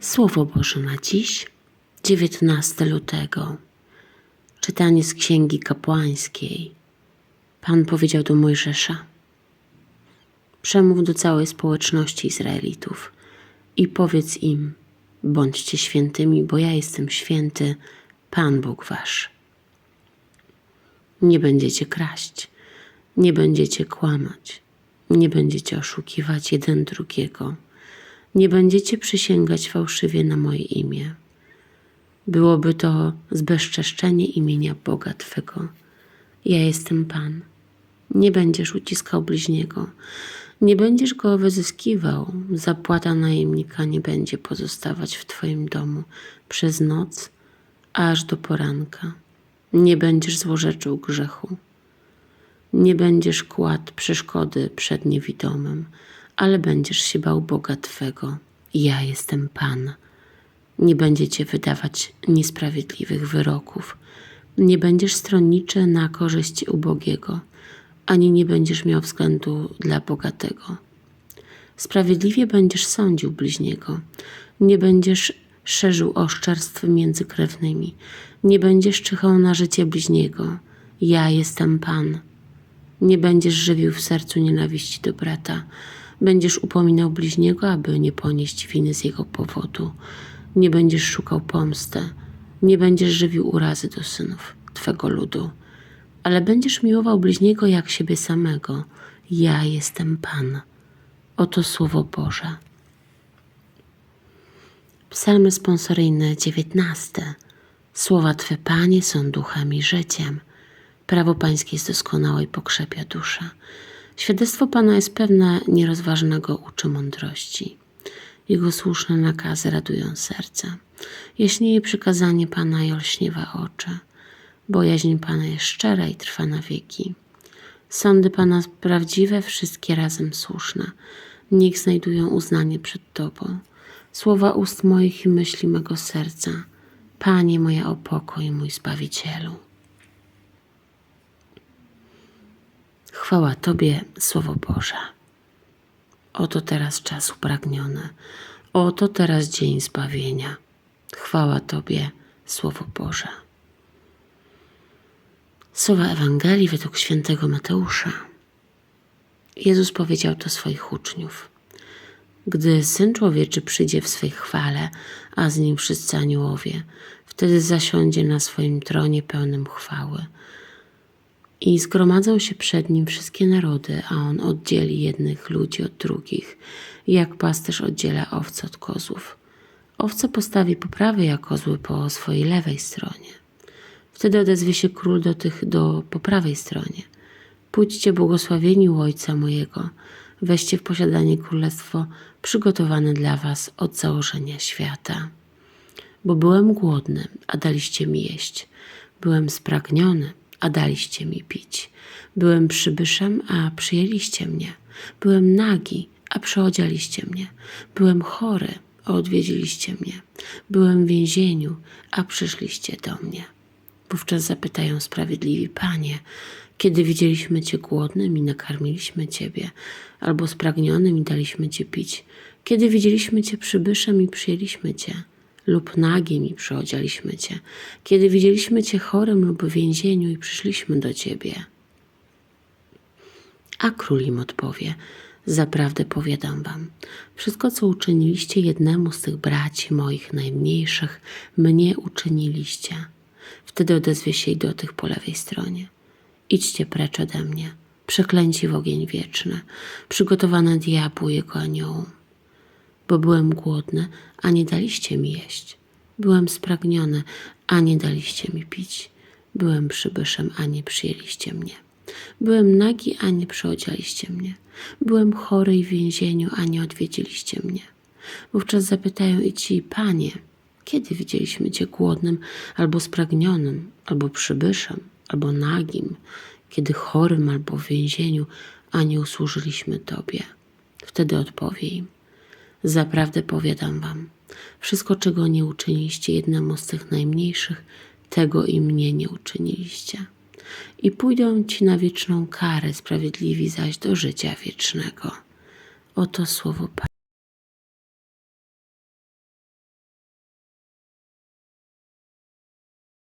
Słowo Boże na dziś, 19 lutego. Czytanie z Księgi Kapłańskiej. Pan powiedział do Mojżesza: Przemów do całej społeczności Izraelitów i powiedz im: Bądźcie świętymi, bo ja jestem święty, Pan Bóg Wasz. Nie będziecie kraść, nie będziecie kłamać, nie będziecie oszukiwać jeden drugiego, nie będziecie przysięgać fałszywie na moje imię. Byłoby to zbezczeszczenie imienia Boga Twego. Ja jestem Pan. Nie będziesz uciskał bliźniego, nie będziesz go wyzyskiwał. Zapłata najemnika nie będzie pozostawać w Twoim domu przez noc, aż do poranka. Nie będziesz złorzeczył grzechu. Nie będziesz kładł przeszkody przed niewidomym, ale będziesz się bał Boga Twego. Ja jestem Pan. Nie będziecie wydawać niesprawiedliwych wyroków. Nie będziesz stronniczy na korzyść ubogiego, ani nie będziesz miał względu dla bogatego. Sprawiedliwie będziesz sądził bliźniego. Nie będziesz szerzył oszczerstw między krewnymi. Nie będziesz czyhał na życie bliźniego. Ja jestem Pan. Nie będziesz żywił w sercu nienawiści do brata. Będziesz upominał bliźniego, aby nie ponieść winy z jego powodu. Nie będziesz szukał pomsty. Nie będziesz żywił urazy do synów Twego ludu. Ale będziesz miłował bliźniego jak siebie samego. Ja jestem Pan. Oto Słowo Boże. Psalm responsoryjny 19. Słowa Twe, Panie, są duchem i życiem. Prawo Pańskie jest doskonałe i pokrzepia duszę. Świadectwo Pana jest pewne nierozważnego uczy mądrości. Jego słuszne nakazy radują serce. Jaśnieje przykazanie Pana i olśniewa oczy. Bojaźń Pana jest szczera i trwa na wieki. Sądy Pana prawdziwe, wszystkie razem słuszne. Niech znajdują uznanie przed Tobą. Słowa ust moich i myśli mego serca. Panie moja opoko i mój Zbawicielu. Chwała Tobie, Słowo Boże. Oto teraz czas upragniony. Oto teraz dzień zbawienia. Chwała Tobie, Słowo Boże. Słowa Ewangelii według świętego Mateusza. Jezus powiedział do swoich uczniów: Gdy Syn Człowieczy przyjdzie w swej chwale, a z nim wszyscy aniołowie, wtedy zasiądzie na swoim tronie pełnym chwały. I zgromadzą się przed nim wszystkie narody, a on oddzieli jednych ludzi od drugich, jak pasterz oddziela owce od kozłów. Owce postawi po prawej, a kozły po swojej lewej stronie. Wtedy odezwie się król do tych do po prawej stronie. Pójdźcie błogosławieni u Ojca mojego, weźcie w posiadanie królestwo przygotowane dla was od założenia świata. Bo byłem głodny, a daliście mi jeść. Byłem spragniony, a daliście mi pić. Byłem przybyszem, a przyjęliście mnie. Byłem nagi, a przyodzialiście mnie. Byłem chory, a odwiedziliście mnie. Byłem w więzieniu, a przyszliście do mnie. Wówczas zapytają sprawiedliwi, Panie, kiedy widzieliśmy Cię głodnym i nakarmiliśmy Ciebie, albo spragnionym i daliśmy Cię pić? Kiedy widzieliśmy Cię przybyszem i przyjęliśmy Cię? Lub nagim i przyodzialiśmy Cię, kiedy widzieliśmy Cię chorym lub w więzieniu i przyszliśmy do Ciebie. A król im odpowie, zaprawdę powiadam Wam, wszystko co uczyniliście jednemu z tych braci moich najmniejszych, mnie uczyniliście. Wtedy odezwie się i do tych po lewej stronie. Idźcie precz ode mnie, przeklęci w ogień wieczny, przygotowane diabłu jego aniołom bo byłem głodny, a nie daliście mi jeść. Byłem spragniony, a nie daliście mi pić. Byłem przybyszem, a nie przyjęliście mnie. Byłem nagi, a nie przyodzialiście mnie. Byłem chory i w więzieniu, a nie odwiedziliście mnie. Wówczas zapytają i ci, panie, kiedy widzieliśmy cię głodnym, albo spragnionym, albo przybyszem, albo nagim, kiedy chorym, albo w więzieniu, a nie usłużyliśmy tobie? Wtedy odpowie im, Zaprawdę powiadam wam, wszystko, czego nie uczyniliście jednemu z tych najmniejszych, tego i mnie nie uczyniliście. I pójdą ci na wieczną karę, sprawiedliwi zaś do życia wiecznego. Oto słowo Pana.